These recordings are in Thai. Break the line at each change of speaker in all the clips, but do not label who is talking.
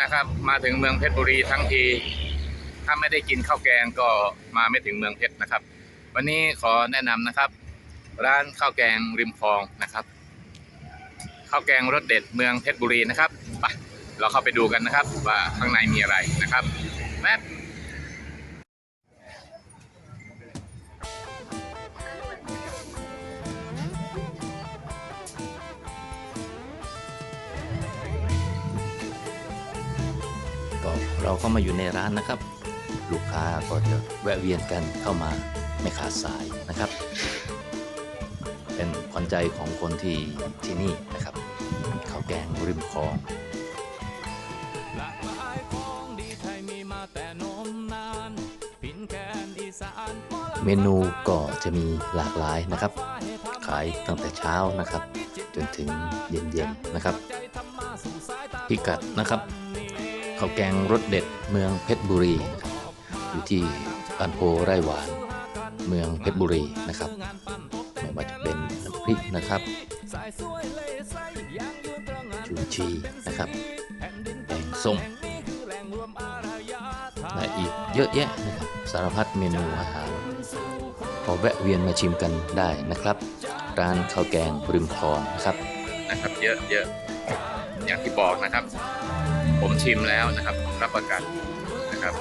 นะครับ มาถึงเมืองเพชรบุรีทั้งที ถ้าไม่ได้กินข้าวแกงก็มาไม่ถึงเมืองเพชรนะครับ วันนี้ขอแนะนำนะครับ ร้านข้าวแกงริมคลองนะครับข้าวแกงรสเด็ดเมืองเพชรบุรีนะครับไปเราเข้าไปดูกันนะครับ ว่าข้างในมีอะไรนะครับแป๊บ
ก็เราเข้ามาอยู่ในร้านนะครับ ลูกค้าก็จะแวะเวียนกันเข้ามาไม่ขาดสายนะครับ เป็นขวัญใจของคนที่ที่นี่นะครับข้าวแกงริมคลอง
หลากหลายของดีไทยมีมาแต่นมนานพินแคนอีสานหมอลำ
เมนูก็จะมีหลากหลายนะครับ ขายตั้งแต่เช้านะครับ จนถึงเย็นๆนะครับ
ใจทำมาสู่สายตา
พิกัดนะครับ ข้าวแกงรสเด็ดเมืองเพชรบุรีนะครับอยู่ที่บ้านโพไร่หวาน เมืองเพชรบุรีนะครับไม่ว่าจะเป็นน้ำพริกนะครับชูชีนะครับ
แผ่นดิน
แกงส้ม
และ
อีกเยอะแยะนะครับสารพัดเมนูอาหารพอแวะเวียนมาชิมกันได้นะครับ ร้านข้าวแกงริมคลองนะครับ
นะครับ เยอะเยอะอย่างที่บอกนะครับ ผมชิมแล้วนะครับรับประกันนะครับ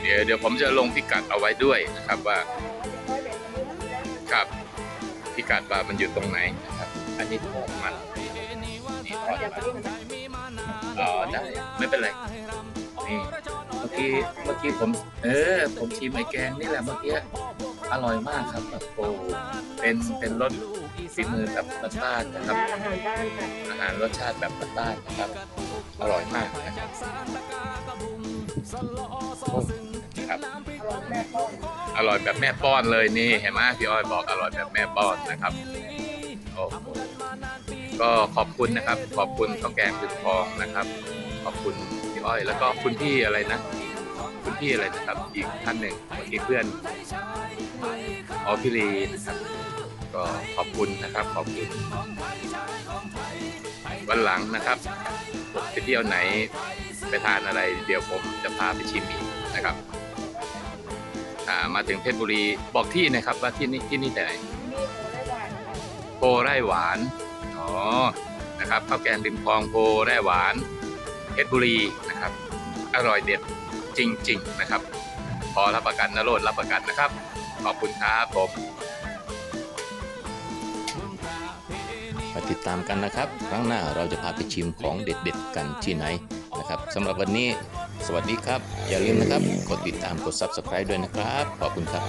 เดี๋ยวเดี๋ยวผมจะลงพิกัดเอาไว้ด้วยนะครับว่าครับพิกัดว่ามันอยู่ตรงไหนนะครับ อันนี้ทอดมันนี่ทอดมันอ๋อได้ไม่เป็นไรนี่เมื่อกี้เมื่อกี้ผม เออ ผมชิมไอ้แกงนี่แหละเมื่อกี้อร่อยมากครับแบบโอ้เป็นเป็นรสฝีมือแบบบ้านๆนะครับ
อาหารบ้านค่ะ
อาหารรสชาติแบบบ้านๆนะครับ อร่อยมากนะครับครับ
อร่อยแบ
บแม่ป้อนเลยนี่เห็นไหมพี่อ้อยบอกอร่อยแบบแม่ป้อนนะครับโอ้โหก็ขอบคุณนะครับ ขอบคุณข้าวแกงถึงทองนะครับ ขอบคุณพี่อ้อย แล้วก็คุณพี่อะไรนะ คุณพี่อะไรนะครับ อีกท่านหนึ่งอกี้เพื่อนอ๋อพี่ลีนะครับ ก็ขอบคุณนะครับ ขอบคุณ วันหลังนะครับไปเที่ยวไหนไปทานอะไร เดี๋ยวผมจะพาไปชิมอีกนะครับมาถึงเพชรบุรีบอกที่นะครับว่าที่นี่ที่นี่แต่ไหน
โคไร่หวานค่ะ
โพไร่หวานอ๋อนะครับข้าวแกงริมคลองโพไร่หวานเพชรบุรีนะครับ อร่อยเด็ดจริง ๆ นะครับ พอรับประกันนะโรดรับประกันนะครับ ขอบคุณครับผม
มาติดตามกันนะครับ ครั้งหน้าเราจะพาไปชิมของเด็ดๆกันที่ไหนนะครับสำหรับวันนี้สวัสดีครับ อย่าลืมนะครับ กดติดตามกด Subscribe ด้วยนะครับ ขอบคุณครับ